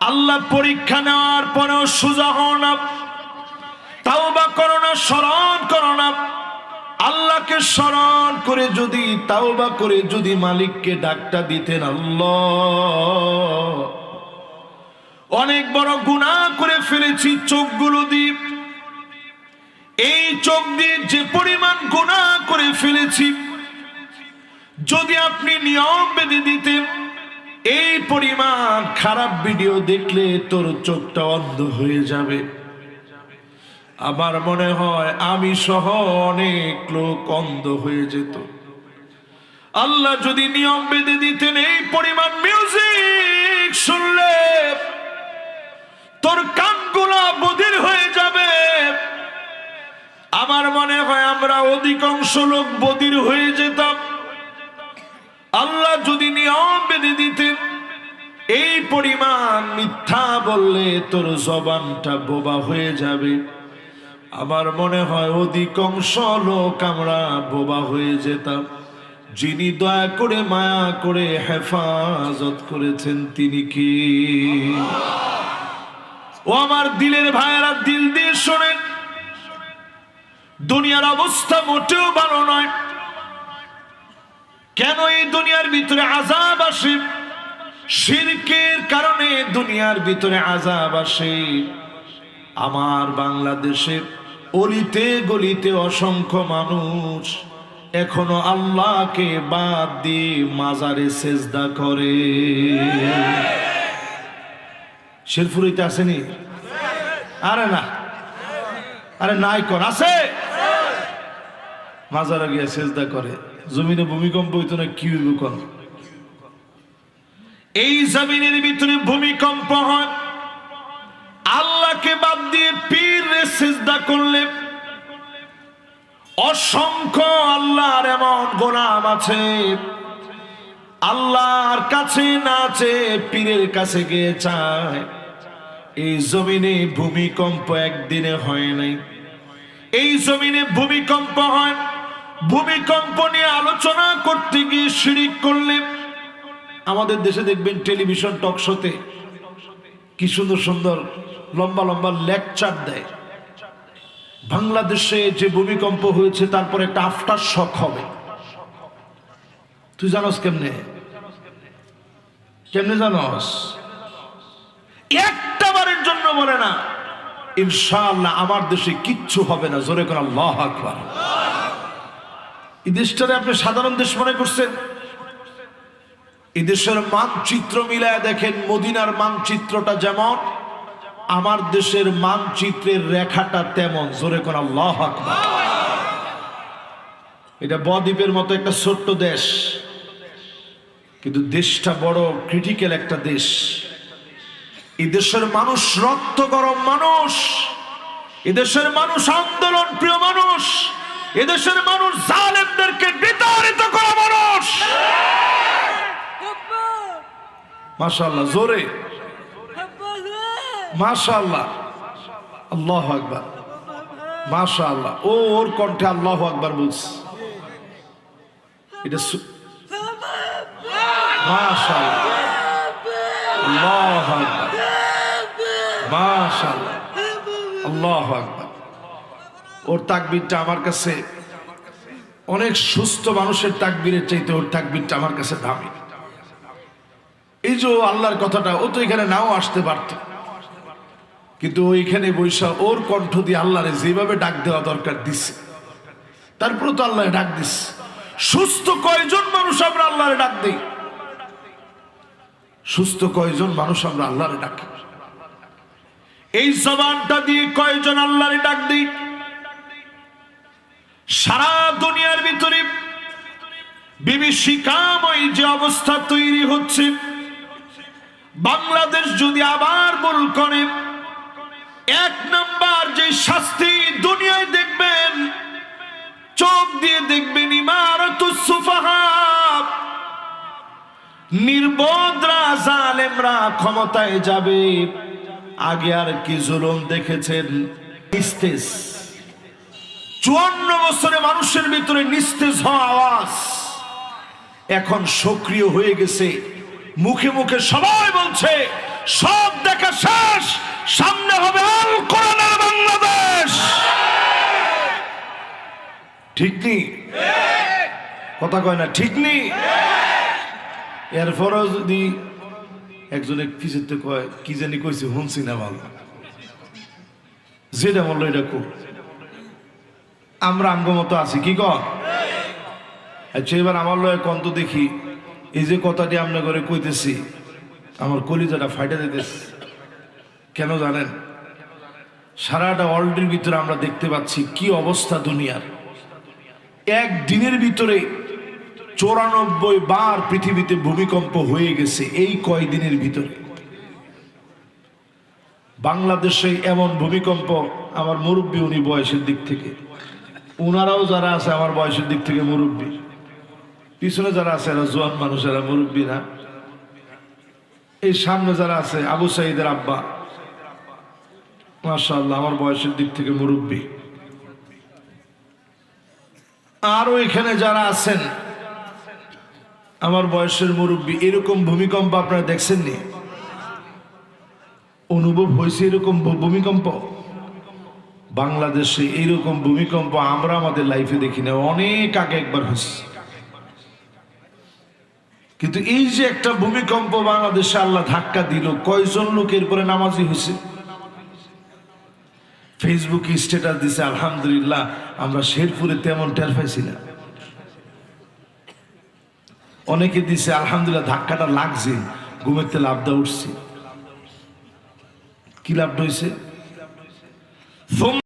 আল্লাহ পরীক্ষা নেওয়ার পরেও সোজা হও না। তাওবা করো না, স্মরণ করো না। আল্লাহকে স্মরণ করে যদি, তাওবা করে যদি মালিককে ডাকটা দিতেন আল্লাহ। অনেক বড় গুনাহ করে ফেলেছি, চোখগুলো দিয়ে। এই চোখ দিয়ে যে পরিমাণ গুনাহ করে ফেলেছি যদি আপনি নিয়ম বেঁধে দিতেন, এই পরিমাণ খারাপ ভিডিও দেখলে তোর চোখটা অন্ধ হয়ে যাবে। আমার মনে হয় আমি সহ অনেক লোক অন্ধ হয়ে যেত। আল্লাহ যদি নিয়ম বেঁধে দিতেন, এই পরিমাণ মিউজিক শুনলে তোর কানগুলা বধির হয়ে যাবে। আমার মনে হয় আমরা অধিকাংশ লোক বধির হয়ে যেতাম। যদি নিয়ম বেঁধে দিতেন, এই পরিমাণ মিথ্যা বললে তোর জবানটা বোবা হয়ে যাবে। আমার মনে হয় অধিকাংশ লোক আমরা বোবা হয়ে যেতাম। যিনি দয়া করে মায়া করে হেফাজত করেছেন, তিনি কি? ও আমার দিলের ভাইয়েরা, দিল দিয়ে শোনেন। দুনিয়ার অবস্থা মোটেও ভালো নয়। কেন এই দুনিয়ার ভিতরে আজাব আসে? শিরকের কারণে দুনিয়ার ভিতরে আজাব আসে। আমার বাংলাদেশের অলিতে গলিতে অসংখ্য মানুষ এখনও আল্লাহকে বাদ দিয়ে মাজারে সেজদা করে। শিরফুরিতে আসেনি আরে না। আরে নাই কর আছে। মাজারে গিয়ে সেজদা করে। জমিনে ভূমিকম্প হইতো না, কি হইব এই জমিনের ভিতরে ভূমিকম্প হয়। আল্লাহকে বাদ দিয়ে পীর সেজদা করলে অসংখ্য আল্লাহর এমন গোলাম আছে। আল্লাহর কাছে না চেয়ে পীরের কাছে গিয়ে চায়, এই জমিনে ভূমিকম্প একদিনে হয় নাই। এই জমিনে ভূমিকম্প হয়। ভূমিকম্প নিয়ে আলোচনা করতে গিয়ে শিরিক করলে আমাদের দেশে দেখবেন টেলিভিশন টক শোতে কি সুন্দর সুন্দর লম্বা লম্বা লেকচার দেয়। বাংলাদেশে যে ভূমিকম্প হয়েছে, তারপর একটা আফটার শক হবে। তুই জানোস কেমনে? কেমনে জানোস? একটা বারের জন্য বলে না, ইনশাআল্লাহ আমার দেশে কিচ্ছু হবে না। জোরে করে আল্লাহ আকবার। এই দেশটারে আপনি সাধারণ দেশ মনে করছেন? এই দেশের মানচিত্র মিলায় দেখেন, মদিনার মানচিত্রটা যেমন, আমার দেশের মানচিত্রের রেখাটা তেমন। জোরে করে আল্লাহ এটা বদ্বীপের মতো একটা ছোট্ট দেশ। কিন্তু দেশটা বড় ক্রিটিক্যাল একটা দেশ। এই দেশের মানুষ রক্ত গরম মানুষ। এদেশের মানুষ আন্দোলন প্রিয় মানুষ। এদেশের মানুষ জালেমদেরকে বিতাড়িত করা মানুষ। মাশাল্লাহ জোরে। মাশাল্লাহ আল্লাহ আকবার। মাশাল্লাহ ও, ওর কণ্ঠে আল্লাহ আকবার বলছে। এটা মাশাল্লাহ আল্লাহ আকবার। মাশাল্লাহ আল্লাহ আকবার। ওর তাকবীরটা আমার কাছে, অনেক সুস্থ মানুষের তাকবীরের চাইতে ওর তাকবীরটা আমার কাছে দামি। এই যে আল্লাহর কথাটা, ও তো এখানে নাও আসতে পারত। কিন্তু ওইখানে বৈশা ওর কণ্ঠ দিয়ে আল্লাহরে যেভাবে ডাক দেওয়া দরকার দিছে তারপরে তো আল্লাহ ডাক দিস সুস্থ কয়জন মানুষ আমরা আল্লাহরে ডাক দিই? সুস্থ কয়জন মানুষ আমরা আল্লাহরে ডাকি? এই জবানটা দিয়ে কয়জন আল্লাহরে ডাক দিই? সারা দুনিয়ার ভিতরে বিভীষিকাময় যে অবস্থা তৈরি হচ্ছে, বাংলাদেশ যদি আবার ভুল করে, এক নাম্বার যে শাস্তি দুনিয়ায় দেখবেন, চোখ দিয়ে দেখবেন ইমারত নির্বোধরা জালেমরা ক্ষমতায় যাবে। আগে আর কি জুলুম দেখেছেন? স্টেজ চুয়ান্ন বছরে মানুষের ভিতরে নিস্তেজ হওয়া আওয়াজ এখন সক্রিয় হয়ে গেছে। মুখে মুখে সবাই বলছে, সব দেখা শেষ, সামনে হবে আল কোরআনের বাংলাদেশ। ঠিক নেই কথা কয় না, ঠিক নেই এরপরও যদি একজনে পিছতে কয়, কি জানি কইছে, শুনছি না ভালো। যেটা বলল এটা খুব আমরা আঙ্গমতো আছি, কি কর আচ্ছা এবার আমার লয় কন্ত দেখি, এই যে কথাটি আমরা করে কইতেছি, আমার কলিজাটা ফাইটা দিতেছে। কেন জানেন? সারাটা ওয়ার্ল্ডের ভিতরে আমরা দেখতে পাচ্ছি কি অবস্থা দুনিয়ার। এক দিনের ভিতরে চৌরানব্বই বার পৃথিবীতে ভূমিকম্প হয়ে গেছে এই কয়দিনের ভিতরে। বাংলাদেশে এমন ভূমিকম্প আমার মুরব্বী, উনি বয়সের দিক থেকে। ওনারাও যারা আছে, আমার বয়সের দিক থেকে মুরব্বী। পিছনে যারা আছে, এরা জোয়ান মানুষ, এরা মুরব্বী না। এই সামনে যারা আছে, আবু সাইদের আব্বা। মাশাআল্লাহ, আমার বয়সের দিক থেকে মুরব্বী। আরও এখানে যারা আছেন, আমার বয়সের মুরব্বী, এরকম ভূমিকম্প আপনারা দেখছেন নি অনুভব হয়েছে এরকম ভূমিকম্প? বাংলাদেশে এইরকম ভূমিকম্প আমরা আমাদের লাইফে দেখি না, অনেক আগে একবার হয়েছে। কিন্তু এই যে একটা ভূমিকম্প বাংলাদেশে আল্লাহ ধাক্কা দিল, কয়জন লোকের পরে নামাজি হয়েছে? ফেসবুকে স্ট্যাটাস দিছে, আলহামদুলিল্লাহ, আমরা শেরপুরে তেমন টের পাইছি না। অনেকে দিছে, আলহামদুলিল্লাহ, ধাক্কাটা লাগছে, ঘুমের লাভদা উঠছে। কি লাভটা হয়েছে